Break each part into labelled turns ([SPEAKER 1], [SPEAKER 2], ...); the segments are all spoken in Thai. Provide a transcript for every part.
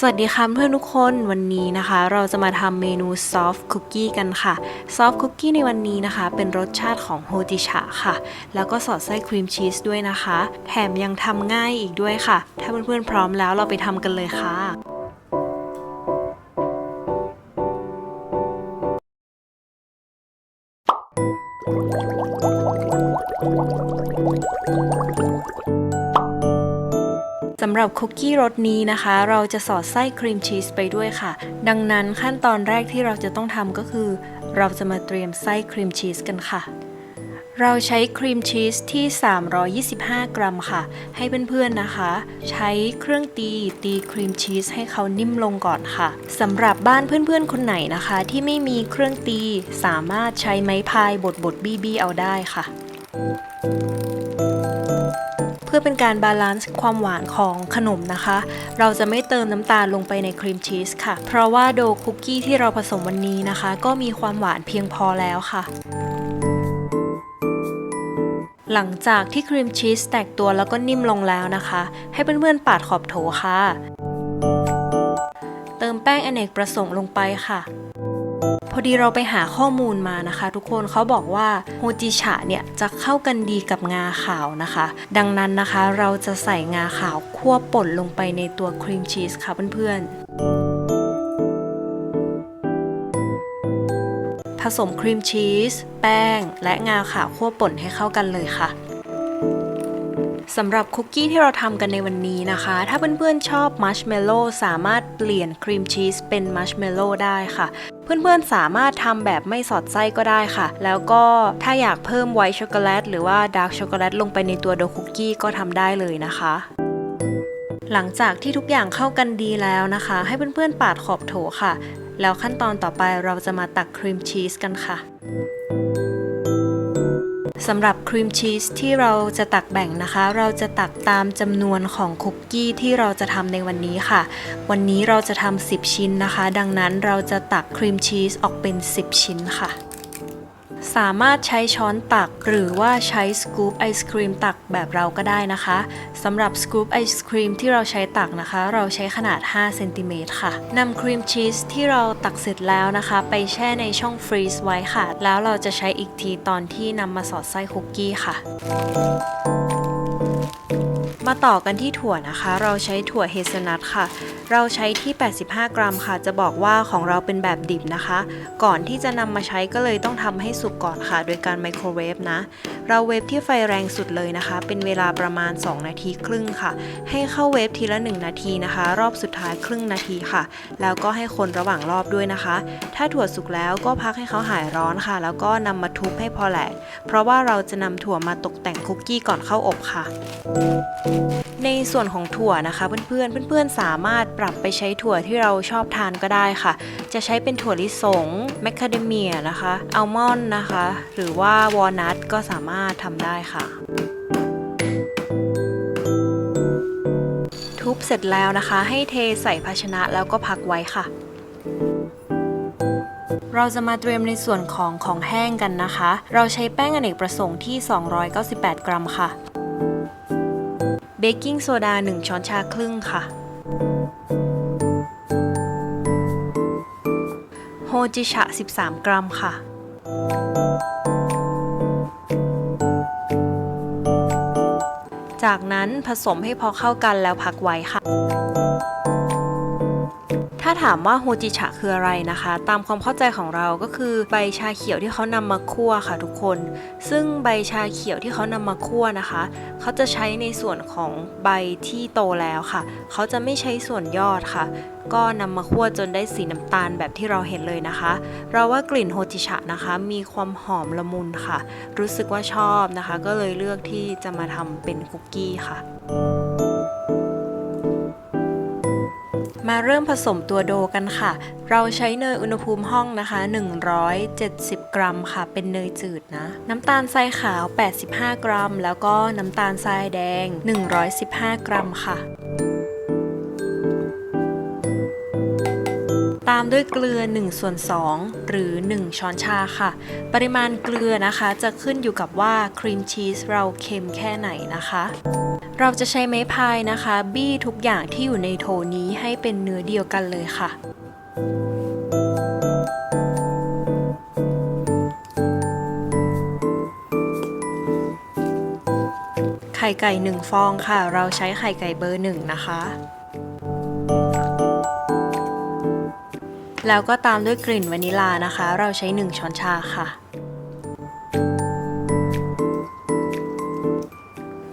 [SPEAKER 1] สวัสดีค่ะเพื่อนทุกคนวันนี้นะคะ เราจะมาทำเมนูซอฟต์คุกกี้กันค่ะซอฟต์คุกกี้ในวันนี้นะคะ เป็นรสชาติของโฮจิชะค่ะ แล้วก็สอดไส้ครีมชีสด้วยนะคะ แถมยังทำง่ายอีกด้วยค่ะ ถ้าเพื่อนๆพร้อมแล้วเราไปทำกันเลยค่ะสำหรับคุกกี้รสนี้นะคะ เราจะสอดไส้ครีมชีสไปด้วยค่ะ ดังนั้นขั้นตอนแรกที่เราจะต้องทำก็คือ เราจะมาเตรียมไส้ครีมชีสกันค่ะ เราใช้ครีมชีสที่ 325 กรัมค่ะ ให้เพื่อนๆนะคะ ใช้เครื่องตีตีครีมชีสให้เขานิ่มลงก่อนค่ะสำหรับบ้านเพื่อนๆคนไหนนะคะ ที่ไม่มีเครื่องตีสามารถใช้ไม้พายบดบดบี้เอาได้ค่ะ เพื่อเป็นการบาลานซ์ความหวานของขนมนะคะ เราจะไม่เติมน้ำตาลลงไปในครีมชีสค่ะ เพราะว่าโดคุกกี้ที่เราผสมวันนี้นะคะ ก็มีความหวานเพียงพอแล้วค่ะหลังจากที่ครีมชีสแตกตัวแล้วก็นิ่มลงแล้วนะคะ ให้เพื่อนๆปาดขอบโถค่ะ เติมแป้งอเนกประสงค์ลงไปค่ะ อดีเราไปหาข้อมูลมานะคะ ทุกคนเขาบอกว่าโฮจิชะเนี่ยจะเข้ากันดีกับงาขาวนะคะ ดังนั้นนะคะเราจะใส่งาขาวคั่วป่นลงไปในตัวครีมชีสค่ะเพื่อนๆผสมครีมชีส แป้ง และงาขาวคั่วป่นให้เข้ากันเลยค่ะ สำหรับคุกกี้ที่เราทำกันในวันนี้นะคะ ถ้าเพื่อนๆชอบมัชเมลโล่สามารถเปลี่ยนครีมชีสเป็นมัชเมลโล่ได้ค่ะ เพื่อนๆสามารถทำแบบไม่สอดไส้ก็ได้ค่ะ แล้วก็ถ้าอยากเพิ่มไวท์ช็อกโกแลตหรือว่าดาร์กช็อกโกแลตลงไปในตัวโดคุกกี้ก็ทำได้เลยนะคะ หลังจากที่ทุกอย่างเข้ากันดีแล้วนะคะ ให้เพื่อนๆปาดขอบโถค่ะ แล้วขั้นตอนต่อไปเราจะมาตักครีมชีสกันค่ะ สำหรับครีมชีสที่เราจะตักแบ่งนะคะ เราจะตักตามจำนวนของคุกกี้ที่เราจะทำในวันนี้ค่ะ วันนี้เราจะทำ10 ชิ้นนะคะ ดังนั้นเราจะตักครีมชีสออกเป็น 10 ชิ้นค่ะ สามารถใช้ช้อนตัก หรือว่าใช้สกู๊ปไอศครีมตักแบบเราก็ได้นะคะสำหรับสกู๊ปไอศครีมที่เราใช้ตักนะคะ เราใช้ขนาด5เซนติเมตรค่ะนำครีมชีสที่เราตักเสร็จแล้วนะคะ ไปแช่ในช่องฟรีซไว้ค่ะ แล้วเราจะใช้อีกทีตอนที่นำมาสอดไส้คุกกี้ค่ะ มาต่อกันที่ถั่วนะคะ เราใช้ถั่วเฮเซลนัทค่ะ เราใช้ที่ 85 กรัมค่ะ จะบอกว่าของเราเป็นแบบดิบนะคะ ก่อนที่จะนำมาใช้ก็เลยต้องทำให้สุกก่อนค่ะ โดยการไมโครเวฟนะ เราเวฟที่ไฟแรงสุดเลยนะคะ เป็นเวลาประมาณ 2 นาทีครึ่งค่ะ ให้เข้าเวฟทีละ 1 นาทีนะคะ รอบสุดท้ายครึ่งนาทีค่ะ แล้วก็ให้คนระหว่างรอบด้วยนะคะ ถ้าถั่วสุกแล้วก็พักให้เขาหายร้อนค่ะ แล้วก็นำมาทุบให้พอแหลก เพราะว่าเราจะนำถั่วมาตกแต่งคุกกี้ก่อนเข้าอบค่ะในส่วนของถั่วนะคะ เพื่อนๆ เพื่อนๆ สามารถปรับไปใช้ถั่วที่เราชอบทานก็ได้ค่ะ จะใช้เป็นถั่วลิสงแมคคาเดเมียนะคะอัลมอนด์นะคะ หรือว่าวอลนัทก็สามารถทำได้ค่ะ ทุบเสร็จแล้วนะคะ ให้เทใส่ภาชนะแล้วก็พักไว้ค่ะ เราจะมาเตรียมในส่วนของของแห้งกันนะคะ เราใช้แป้งอเนกประสงค์ที่ 298 กรัมค่ะ เบกกิ้งโซดา 1 ช้อนชาครึ่งค่ะโฮจิชะ 13 กรัมค่ะ จากนั้นผสมให้พอเข้ากันแล้วพักไว้ค่ะ ถ้าถามว่าโฮจิชะคืออะไรนะคะ ตามความเข้าใจของเราก็คือใบชาเขียวที่เขานำมาคั่วค่ะทุกคน ซึ่งใบชาเขียวที่เขานำมาคั่วนะคะ เขาจะใช้ในส่วนของใบที่โตแล้วค่ะ เขาจะไม่ใช้ส่วนยอดค่ะ ก็นำมาคั่วจนได้สีน้ำตาลแบบที่เราเห็นเลยนะคะ เราว่ากลิ่นโฮจิชะนะคะ มีความหอมละมุนค่ะ รู้สึกว่าชอบนะคะ ก็เลยเลือกที่จะมาทำเป็นคุกกี้ค่ะ มาเริ่มผสมตัวโดกันค่ะ เราใช้เนยอุณหภูมิห้องนะคะ 170 กรัมค่ะ เป็นเนยจืดนะ น้ำตาลทรายขาว 85 กรัม แล้วก็น้ำตาลทรายแดง 115 กรัมค่ะตามด้วยเกลือ1ส่วน2 หรือ 1 ช้อนชาค่ะ ปริมาณเกลือนะคะจะขึ้นอยู่กับว่าครีมชีสเราเค็มแค่ไหนนะคะ เราจะใช้ไม้พายนะคะ บี้ทุกอย่างที่อยู่ในโถนี้ให้เป็นเนื้อเดียวกันเลยค่ะไข่ไก่หนึ่งฟองค่ะ เราใช้ไข่ไก่เบอร์หนึ่งนะคะ แล้วก็ตามด้วยกลิ่นวานิลานะคะ เราใช้ 1 ช้อนชาค่ะ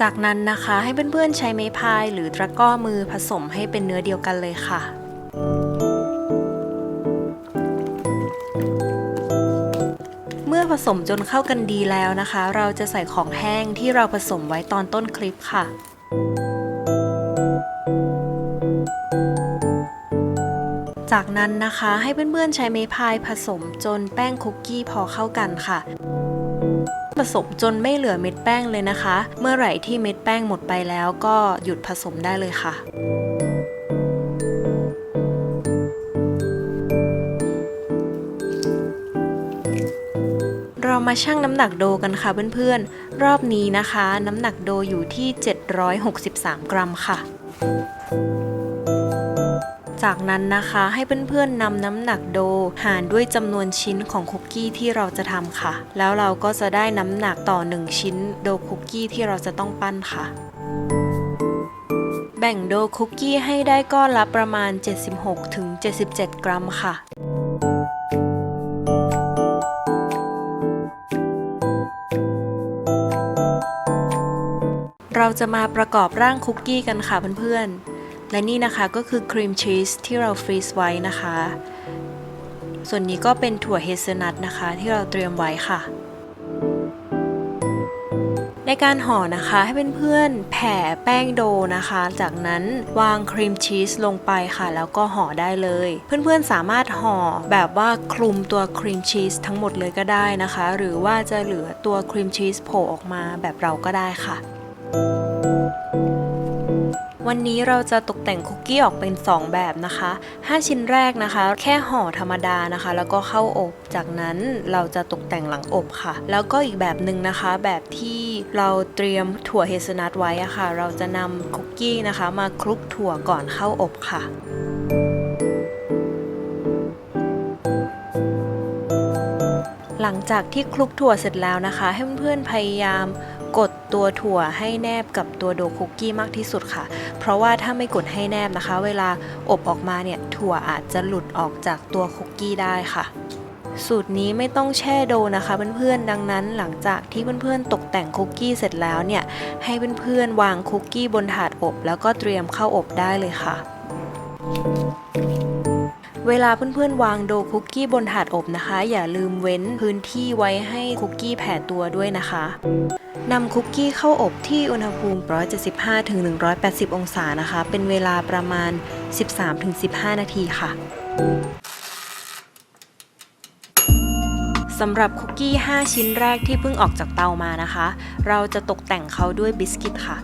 [SPEAKER 1] จากนั้นนะคะให้เพื่อนๆใช้ไม้พายหรือตะกร้อมือผสมให้เป็นเนื้อเดียวกันเลยค่ะเมื่อผสมจนเข้ากันดีแล้วนะคะ เราจะใส่ของแห้งที่เราผสมไว้ตอนต้นคลิปค่ะ จากนั้นนะคะให้เพื่อนๆใช้ไม้พายผสมจนแป้งคุกกี้พอเข้ากันค่ะ ผสมจนไม่เหลือเม็ดแป้งเลยนะคะ เมื่อไหร่ที่เม็ดแป้งหมดไปแล้วก็หยุดผสมได้เลยค่ะเรามาชั่งน้ำหนักโดกันค่ะเพื่อนๆ รอบนี้นะคะ น้ำหนักโดอยู่ที่ 763 กรัมค่ะ จากนั้นนะคะให้เพื่อนๆนำน้ำหนักโดหารด้วยจำนวนชิ้นของคุกกี้ที่เราจะทำค่ะ แล้วเราก็จะได้น้ำหนักต่อ 1 ชิ้นโดคุกกี้ที่เราจะต้องปั้นค่ะแบ่งโดคุกกี้ให้ได้ก้อนละประมาณ 76-77 กรัมค่ะ เราจะมาประกอบร่างคุกกี้กันค่ะเพื่อนๆ และนี่นะคะก็คือครีมชีสที่เราฟรีซไว้นะคะ ส่วนนี้ก็เป็นถั่วเฮเซลนัทนะคะที่เราเตรียมไว้ค่ะ ในการห่อนะคะให้เพื่อนๆแผ่แป้งโดนะคะ จากนั้นวางครีมชีสลงไปค่ะ แล้วก็ห่อได้เลย เพื่อนๆสามารถห่อแบบว่าคลุมตัวครีมชีสทั้งหมดเลยก็ได้นะคะ หรือว่าจะเหลือตัวครีมชีสโผล่ออกมาแบบเราก็ได้ค่ะ วันนี้เราจะตกแต่งคุกกี้ออกเป็น 2 แบบนะคะ 5 ชิ้นแรกนะคะ แค่ห่อธรรมดานะคะ แล้วก็เข้าอบ จากนั้นเราจะตกแต่งหลังอบค่ะ แล้วก็อีกแบบหนึ่งนะคะ แบบที่เราเตรียมถั่วเฮเซนัทไว้อะค่ะ เราจะนำคุกกี้นะคะ มาคลุกถั่วก่อนเข้าอบค่ะหลังจากที่คลุกถั่วเสร็จแล้วนะคะ ให้เพื่อนๆพยายาม ตัวถั่วให้แนบกับตัวโดคุกกี้มากที่สุดค่ะ เพราะว่าถ้าไม่กดให้แนบนะคะ เวลาอบออกมาเนี่ยถั่วอาจจะหลุดออกจากตัวคุกกี้ได้ค่ะสูตรนี้ไม่ต้องแช่โดนะคะเพื่อนๆ ดังนั้นหลังจากที่เพื่อนๆ ตกแต่งคุกกี้เสร็จแล้วเนี่ย ให้เพื่อนๆ วางคุกกี้บนถาดอบ แล้วก็เตรียมเข้าอบได้เลยค่ะ เวลาเพื่อนๆ วางโดคุกกี้บนถาดอบนะคะ อย่าลืมเว้นพื้นที่ไว้ให้คุกกี้แผ่ตัวด้วยนะคะ นำคุกกี้เข้าอบที่อุณหภูมิ 175-180 องศานะคะ เป็นเวลาประมาณ 13-15 นาทีค่ะสำหรับคุกกี้ 5 ชิ้นแรกที่เพิ่งออกจากเตามานะคะ เราจะตกแต่งเขาด้วยบิสกิตค่ะ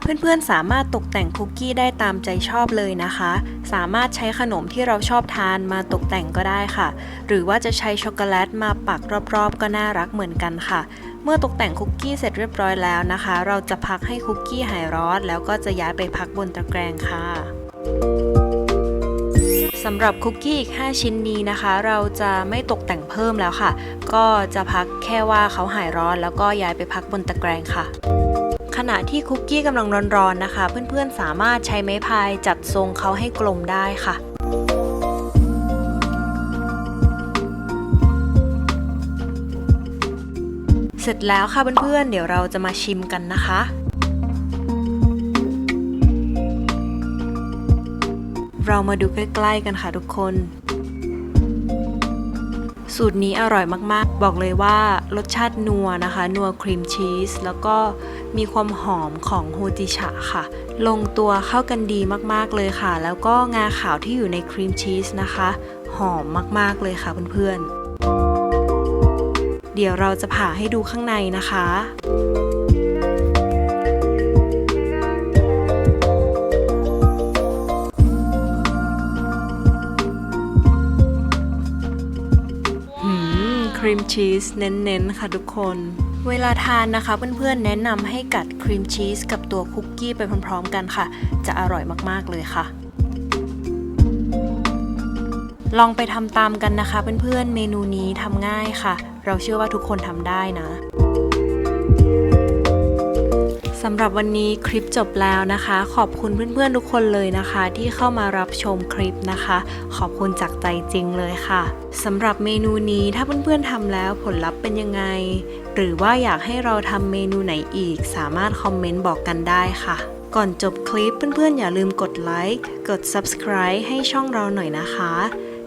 [SPEAKER 1] เพื่อนๆสามารถตกแต่งคุกกี้ได้ตามใจชอบเลยนะคะ สามารถใช้ขนมที่เราชอบทานมาตกแต่งก็ได้ค่ะ หรือว่าจะใช้ช็อกโกแลตมาปักรอบๆ ก็น่ารักเหมือนกันค่ะ เมื่อตกแต่งคุกกี้เสร็จเรียบร้อยแล้วนะคะ เราจะพักให้คุกกี้หายร้อนแล้วก็จะย้ายไปพักบนตะแกรงค่ะสำหรับคุกกี้อีก 5 ชิ้นนี้นะคะ เราจะไม่ตกแต่งเพิ่มแล้วค่ะ ก็จะพักแค่ว่าเขาหายร้อนแล้วก็ย้ายไปพักบนตะแกรงค่ะ ขณะที่คุกกี้กำลังร้อนๆนะคะ เพื่อนๆสามารถใช้ไม้พายจัดทรงเขาให้กลมได้ค่ะ เสร็จแล้วค่ะเพื่อนๆ เดี๋ยวเราจะมาชิมกันนะคะ เรามาดูใกล้ๆกันค่ะทุกคน สูตรนี้อร่อยมากๆ บอกเลยว่ารสชาตินัวนะคะ นัวครีมชีส แล้วก็มีความหอมของโฮจิชะค่ะ ลงตัวเข้ากันดีมากๆเลยค่ะ แล้วก็งาขาวที่อยู่ในครีมชีสนะคะ หอมมากๆเลยค่ะเพื่อนๆ เดี๋ยวเราจะผ่าให้ดูข้างในนะคะหืมครีมชีสเน้นๆ ค่ะทุกคน เวลาทานนะคะเพื่อนๆ แนะนำให้กัดครีมชีสกับตัวคุกกี้ไปพร้อมๆ กันค่ะ จะอร่อยมากๆเลยค่ะ ลองไปทำตามกันนะคะเพื่อนๆ เมนูนี้ทำง่ายค่ะ เราเชื่อว่าทุกคนทำได้นะสำหรับวันนี้คลิปจบแล้วนะคะ ขอบคุณเพื่อนๆทุกคนเลยนะคะ ที่เข้ามารับชมคลิปนะคะ ขอบคุณจากใจจริงเลยค่ะสำหรับเมนูนี้ถ้าเพื่อนๆทำแล้วผลลัพธ์เป็นยังไง หรือว่าอยากให้เราทำเมนูไหนอีก สามารถคอมเมนต์บอกกันได้ค่ะ ก่อนจบคลิปเพื่อนๆอย่าลืมกดไลค์กด subscribe ให้ช่องเราหน่อยนะคะ